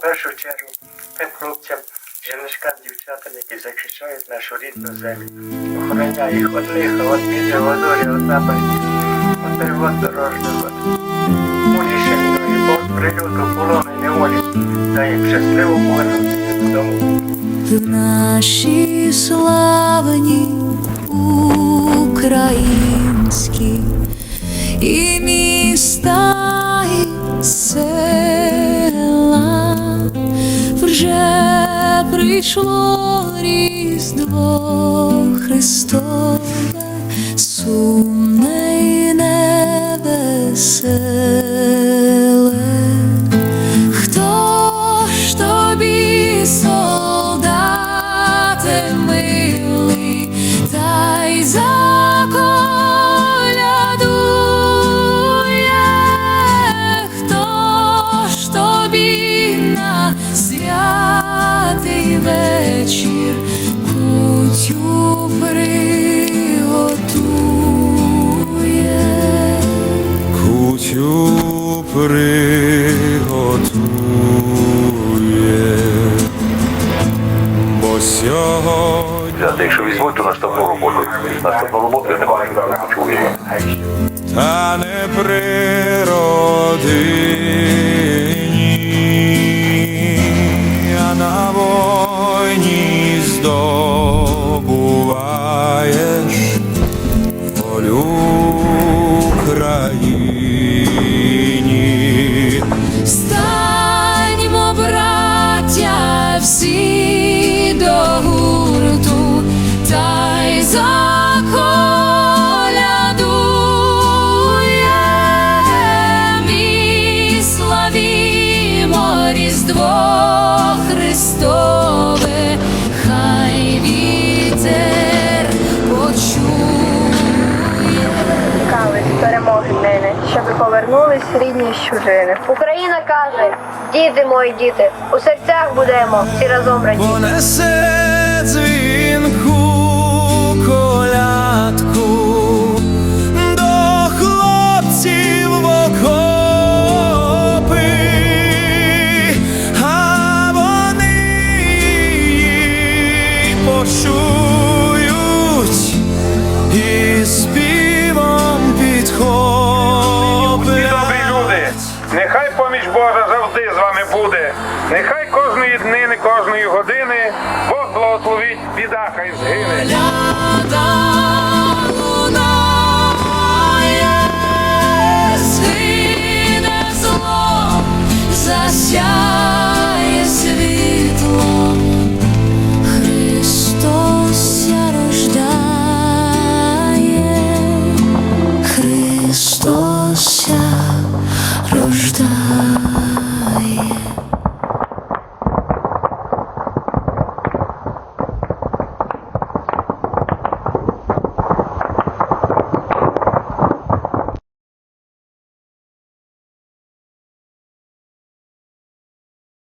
першу чергу тим хлопцям, жіночкам, дівчатам, які захищають нашу рідну землю. Охороняє їх від лиха, від біди, долі, від нападі, від перевод дорожнього. У рішенні Бог прильоту, полону, неволі, та їм щасливо повернутися додому. в наші славні українські і міста, і села вже прийшло Різдво Христове, сумне і невеселе. Хто ж тобі, солдате милий, та й заколядує, хто ж тобі святий вечір кутю приготує? кутю приготує, бо сьогодні якщо візьмуть, то наступну роботу. Наступну роботу я не бачу, не почую. та не при Різдво Христове, хай вітер почує. чекали перемоги днини, щоб повернулись рідні з чужини. Україна каже, діти мої діти, у серцях будемо всі разом радіти. Понесе дзвінку почують і співом підхоплять. Добрі люди, нехай поміч Божа завжди з вами буде. Нехай кожної днини, кожної години Бог благословить, біда хай згине. 落下